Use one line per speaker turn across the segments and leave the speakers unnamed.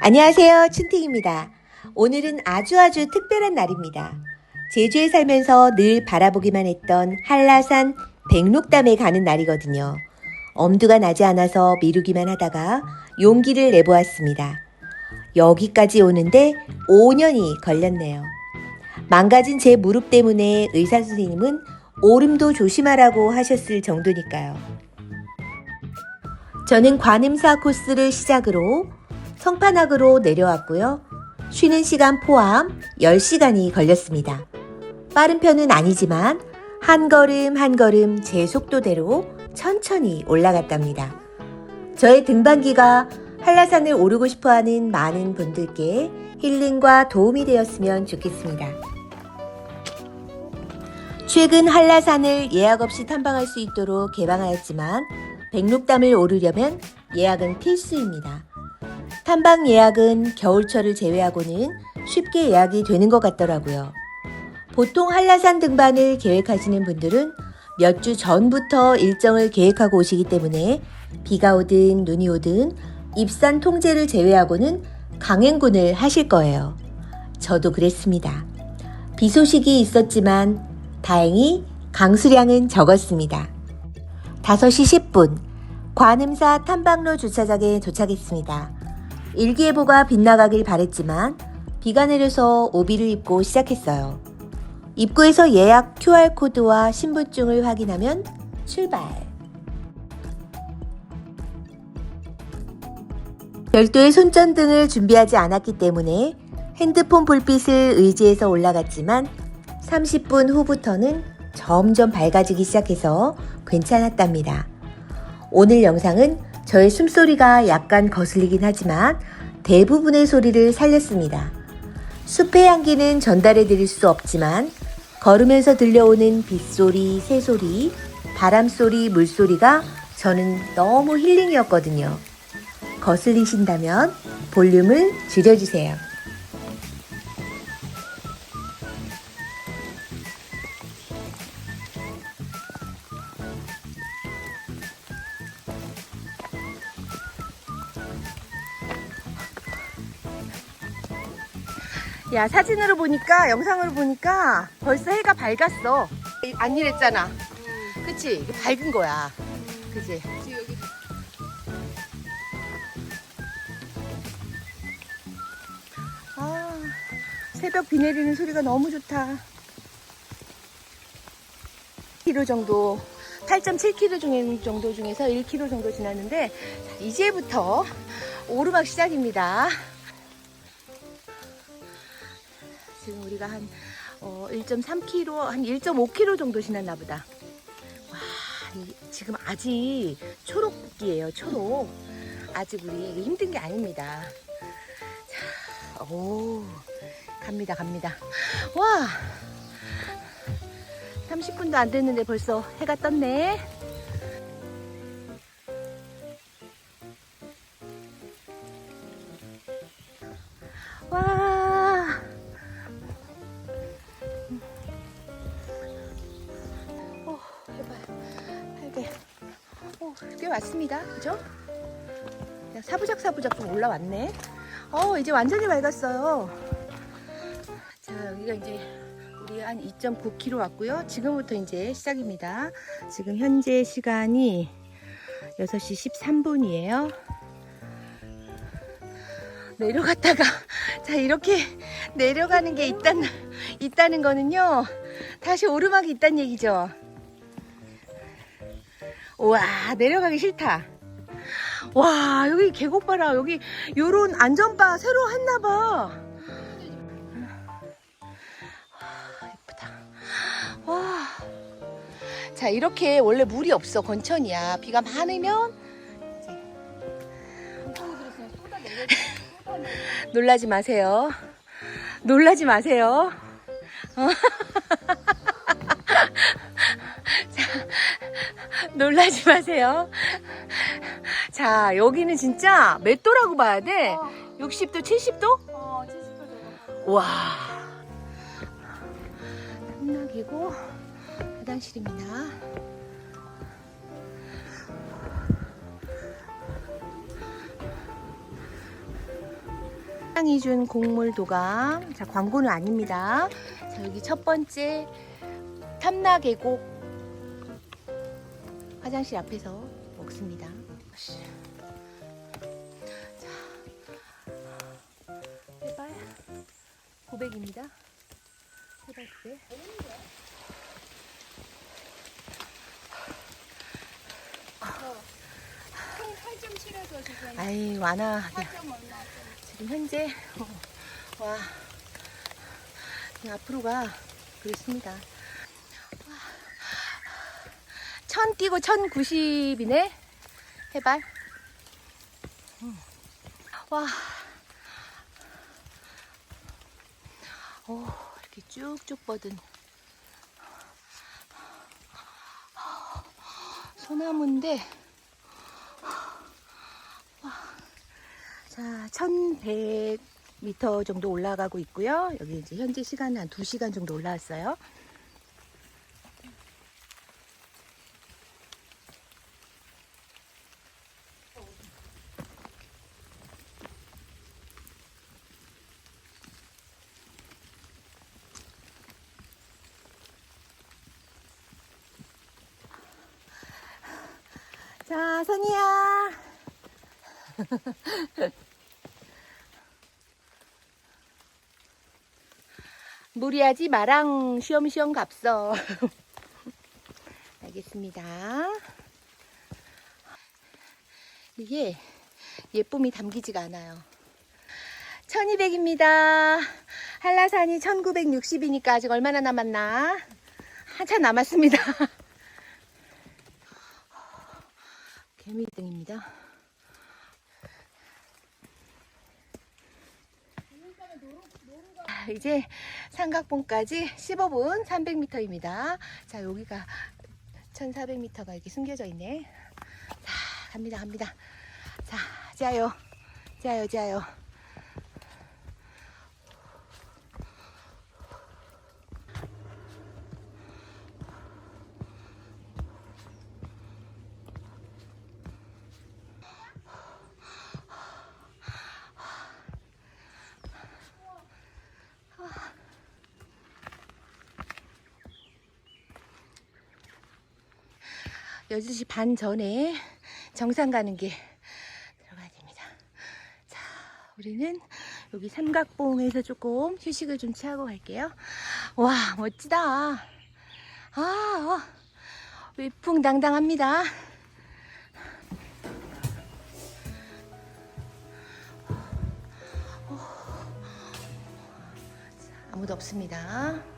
안녕하세요. 춘팅입니다. 오늘은 아주 아주 특별한 날입니다. 제주에 살면서 늘 바라보기만 했던 한라산 백록담에 가는 날이거든요. 엄두가 나지 않아서 미루기만 하다가 용기를 내보았습니다. 여기까지 오는데 5년이 걸렸네요. 망가진 제 무릎 때문에 의사 선생님은 오름도 조심하라고 하셨을 정도니까요. 저는 관음사 코스를 시작으로 성판악으로 내려왔고요. 쉬는 시간 포함 10시간이 걸렸습니다. 빠른 편은 아니지만 한 걸음 한 걸음 제 속도대로 천천히 올라갔답니다. 저의 등반기가 한라산을 오르고 싶어 하는 많은 분들께 힐링과 도움이 되었으면 좋겠습니다. 최근 한라산을 예약 없이 탐방할 수 있도록 개방하였지만 백록담을 오르려면 예약은 필수입니다. 탐방 예약은 겨울철을 제외하고는 쉽게 예약이 되는 것 같더라고요. 보통 한라산 등반을 계획하시는 분들은 몇 주 전부터 일정을 계획하고 오시기 때문에 비가 오든 눈이 오든 입산 통제를 제외하고는 강행군을 하실 거예요. 저도 그랬습니다. 비 소식이 있었지만 다행히 강수량은 적었습니다. 5시 10분 관음사 탐방로 주차장에 도착했습니다. 일기예보가 빗나가길 바랬지만 비가 내려서 오비를 입고 시작했어요. 입구에서 예약 QR코드와 신분증을 확인하면 출발. 별도의 손전등을 준비하지 않았기 때문에 핸드폰 불빛을 의지해서 올라갔지만 30분 후부터는 점점 밝아지기 시작해서 괜찮았답니다. 오늘 영상은 저의 숨소리가 약간 거슬리긴 하지만 대부분의 소리를 살렸습니다. 숲의 향기는 전달해 드릴 수 없지만 걸으면서 들려오는 빗소리, 새소리, 바람소리, 물소리가 저는 너무 힐링이었거든요. 거슬리신다면 볼륨을 줄여주세요.
야 사진으로 보니까 영상으로 보니까 벌써 해가 밝았어. 안 이랬잖아. 그치? 밝은 거야. 그치? 아 새벽 비 내리는 소리가 너무 좋다. 1km 정도 8.7km 중에, 정도 중에서 1km 정도 지났는데 자, 이제부터 오르막 시작입니다 지금 우리가 한 어, 1.3km, 한 1.5km 정도 지났나 보다. 와, 이, 지금 아직 초록이에요, 초록. 아직 우리 힘든 게 아닙니다. 자, 오, 갑니다, 갑니다. 와, 30분도 안 됐는데 벌써 해가 떴네. 와. 꽤 왔습니다. 그죠? 사부작 사부작 좀 올라왔네. 어, 이제 완전히 밝았어요. 자, 여기가 이제 우리 한 2.9km 왔고요. 지금부터 이제 시작입니다. 지금 현재 시간이 6시 13분이에요. 내려갔다가 자 이렇게 내려가는 게 있다는 있다는 거는요 다시 오르막이 있다는 얘기죠. 와 내려가기 싫다. 와 여기 계곡 봐라 여기 요런 안전바 새로 했나봐. 와 예쁘다. 와. 자 이렇게 원래 물이 없어 건천이야 비가 많으면 놀라지 마세요. 놀라지 마세요. 놀라지 마세요. 자, 여기는 진짜 몇 도라고 봐야 돼? 60도, 70도?
어, 70% 정도.
와. 탐락이고 화장실입니다. 사장이 준 곡물 도감. 자, 광고는 아닙니다. 자, 여기 첫 번째 탐나 계곡 화장실 앞에서 먹습니다. 자, 해발 고백입니다. 해발 고백.
총 8.7에서 지금
아이 완화.
4점 얼마
지금 현재 어, 와 그냥 앞으로가 그렇습니다. 천 뛰고 천 구십이네 해발. 음. 와. 오 이렇게 쭉쭉 뻗은 소나무인데 자, 1100m 정도 올라가고 있고요. 여기 이제 현재 시간은 한 2시간 정도 올라왔어요. 자, 선이야. 무리하지 마랑 쉬엄쉬엄 갑서. 알겠습니다. 이게 예쁨이 담기지가 않아요. 1200입니다. 한라산이 1960이니까 아직 얼마나 남았나? 한참 남았습니다. 개미 등입니다. 자, 이제 삼각봉까지 15분 300m입니다. 자, 여기가 1400m가 이렇게 숨겨져 있네. 자, 갑니다, 갑니다. 자, 자요. 자요, 자요. 여섯 시반 전에 정상 가는 길 들어가야 됩니다. 자, 우리는 여기 삼각봉에서 조금 휴식을 좀 취하고 갈게요. 와, 멋지다. 아, 어, 위풍당당합니다. 자, 아무도 없습니다.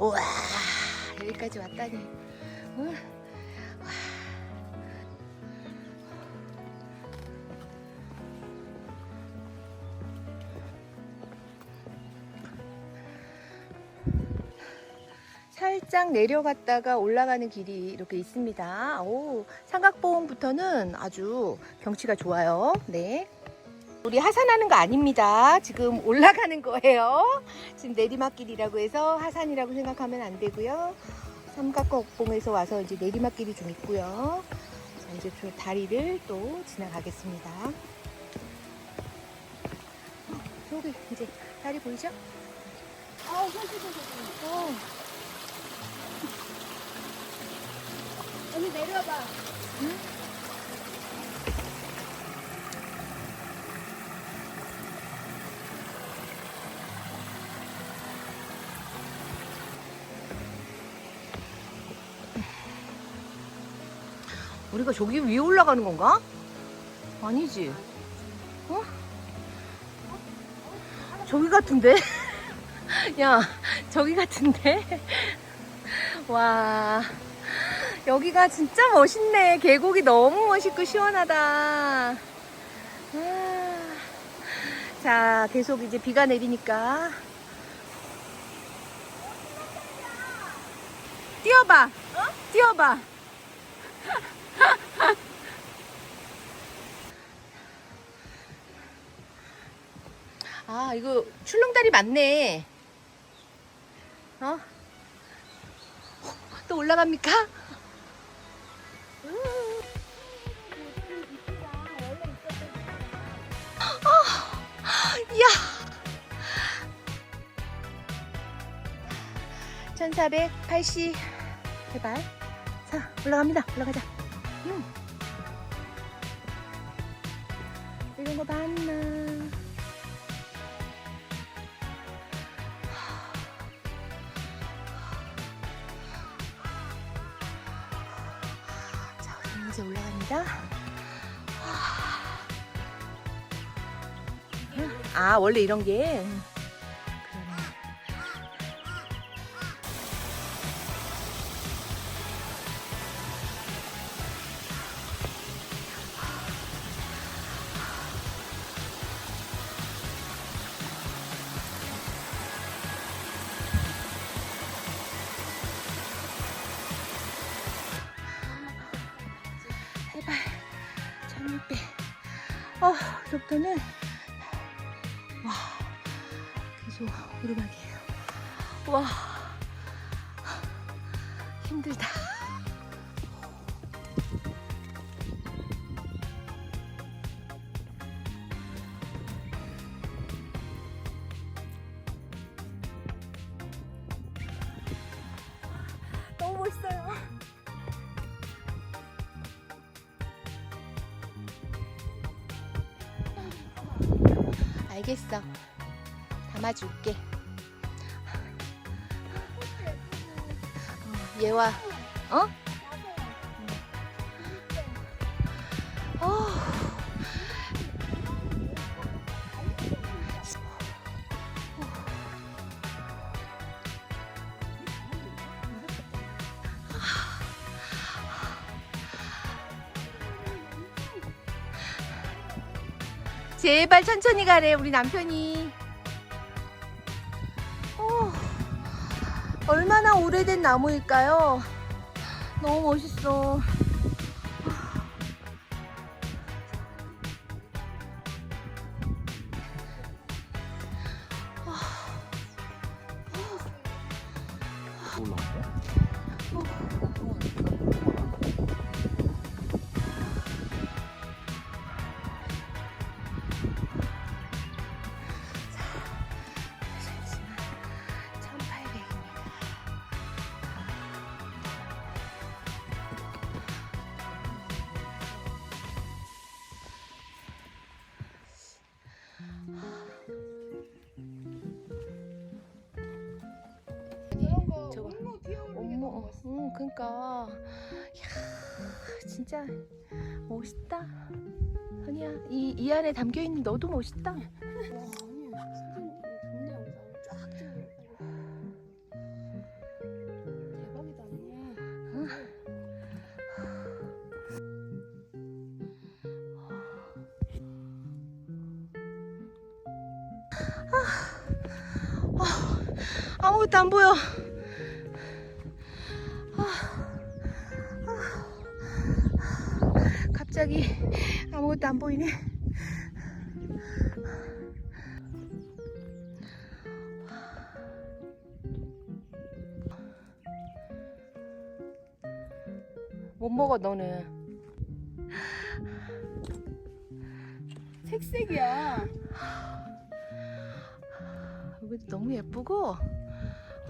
우와 여기까지 왔다니 응? 와. 살짝 내려갔다가 올라가는 길이 이렇게 있습니다. 오, 삼각봉부터는 아주 경치가 좋아요. 네. 우리 하산하는 거 아닙니다. 지금 올라가는 거예요. 지금 내리막길이라고 해서 하산이라고 생각하면 안 되고요. 삼각곡봉에서 와서 이제 내리막길이 좀 있고요. 자, 이제 저 다리를 또 지나가겠습니다. 어, 저기 이제 다리 보이죠?
씻어서
어,
언니 내려봐
우리가 저기 위에 올라가는 건가? 아니지. 어? 저기 같은데? 야, 저기 같은데? 와, 여기가 진짜 멋있네. 계곡이 너무 멋있고 시원하다. 아, 자, 계속 이제 비가 내리니까. 뛰어봐. 뛰어봐. 아, 이거 출렁다리 맞네. 어? 또 올라갑니까? 이야. 1480 해발. 자, 올라갑니다. 올라가자. 음. 이런 거 봤나? 아, 원래 이런 게. 해발 1600. 어, 이렇게는 있어요. 알겠어. 담아줄게. 어, 얘와, 어? 어. 제발 천천히 가래 우리 남편이 어, 얼마나 오래된 나무일까요? 너무 멋있어
멋있어.
응, 그니까. 야, 진짜 멋있다. 선이야, 이, 이 안에 담겨 있는 너도 멋있다.
와, 아니야. 대박이다 언니.
아무것도 안 보여. 갑자기 아무것도 안 보이네. 못 먹어 너는.
색색이야.
여기도 너무 예쁘고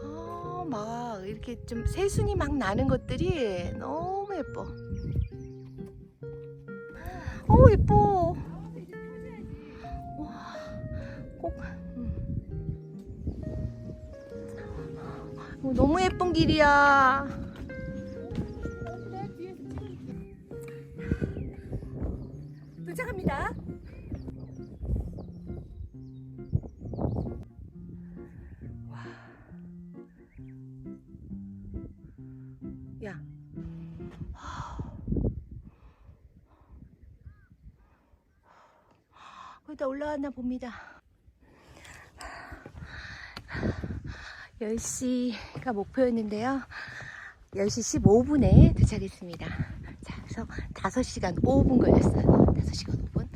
어, 막 이렇게 좀 새순이 막 나는 것들이 너무 예뻐. 어 예뻐. 와, 꼭 음. 어, 너무 예쁜 길이야. 올라왔나 봅니다. 10시가 목표였는데요. 10시 15분에 도착했습니다. 자, 그래서 5시간 5분 걸렸어요. 5시간 5분.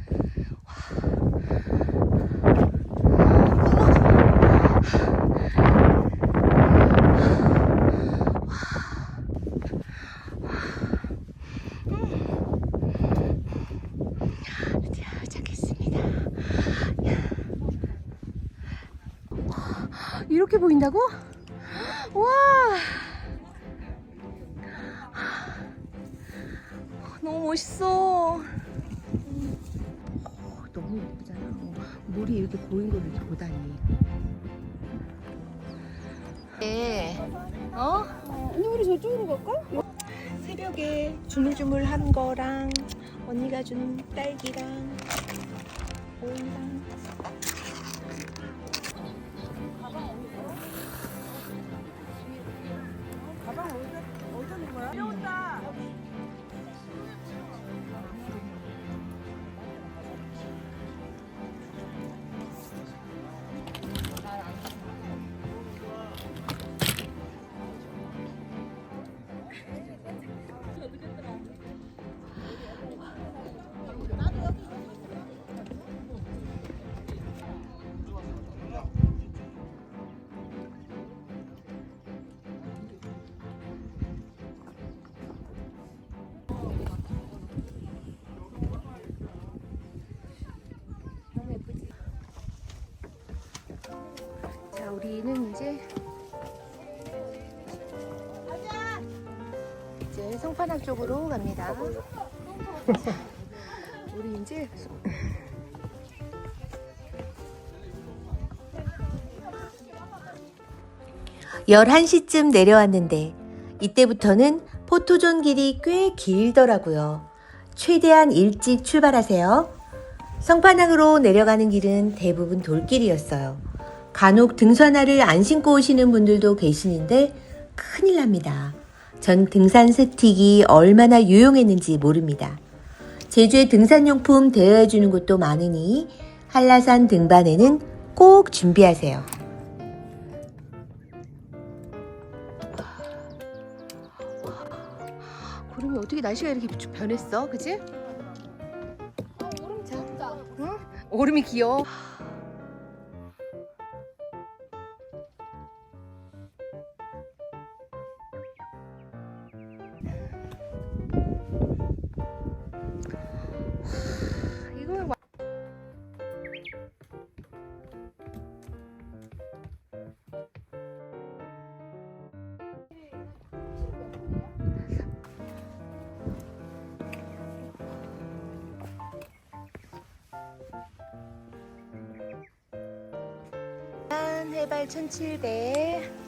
자, 도착했습니다. 이렇게 보인다고? 와! 너무 멋있어. 어, 너무 예쁘잖아. 어, 물이 이렇게 고인 걸 이렇게 보다니. 네. 어?
어, 언니 우리 저쪽으로 갈까?
새벽에 주물주물한 거랑 언니가 준 딸기랑 오이랑 우리는 이제 이제 성판악 쪽으로 갑니다. 자, 우리 이제
11시쯤 내려왔는데 이때부터는 포토존 길이 꽤 길더라고요. 최대한 일찍 출발하세요. 성판항으로 내려가는 길은 대부분 돌길이었어요. 간혹 등산화를 안 신고 오시는 분들도 계시는데 큰일 납니다. 전 등산 스틱이 얼마나 유용했는지 모릅니다. 제주에 등산용품 대여해 주는 곳도 많으니 한라산 등반에는 꼭 준비하세요.
구름이 어떻게 날씨가 이렇게 변했어? 그지?
어, 오름 진짜.
응? 얼음이 귀여워. 해발 1700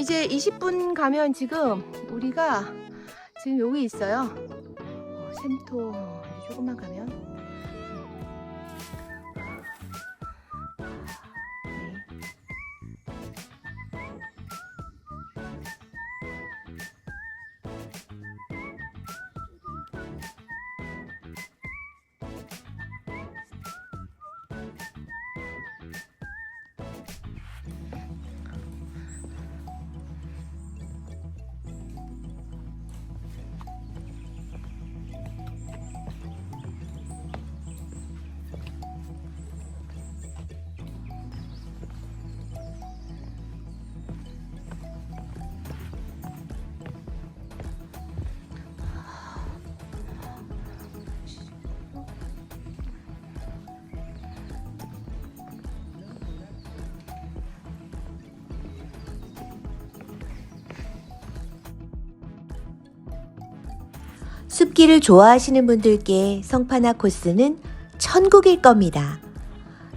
이제 20분 가면 지금 우리가 지금 여기 있어요. 어, 샘토 조금만 가면.
숲길을 좋아하시는 분들께 성파나 코스는 천국일 겁니다.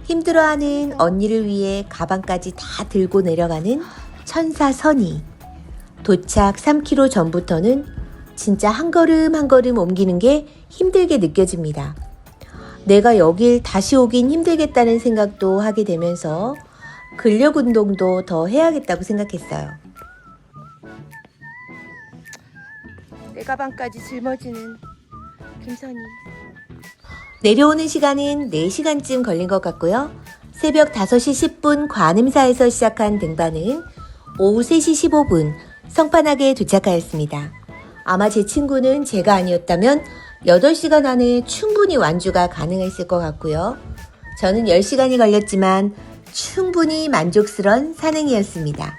힘들어하는 언니를 위해 가방까지 다 들고 내려가는 천사 선이. 도착 3km 전부터는 진짜 한 걸음 한 걸음 옮기는 게 힘들게 느껴집니다. 내가 여길 다시 오긴 힘들겠다는 생각도 하게 되면서 근력 운동도 더 해야겠다고 생각했어요.
가방까지 짊어지는 김선희.
내려오는 시간은 4시간쯤 걸린 것 같고요. 새벽 5시 10분 관음사에서 시작한 등반은 오후 3시 15분 성판하게 도착하였습니다. 아마 제 친구는 제가 아니었다면 8시간 안에 충분히 완주가 가능했을 것 같고요. 저는 10시간이 걸렸지만 충분히 만족스러운 산행이었습니다.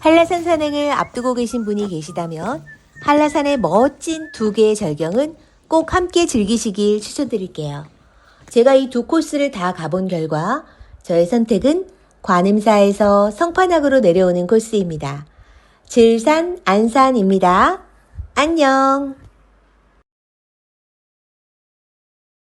한라산 산행을 앞두고 계신 분이 계시다면 한라산의 멋진 두 개의 절경은 꼭 함께 즐기시길 추천드릴게요. 제가 이 두 코스를 다 가본 결과 저의 선택은 관음사에서 성판악으로 내려오는 코스입니다. 질산 안산입니다. 안녕.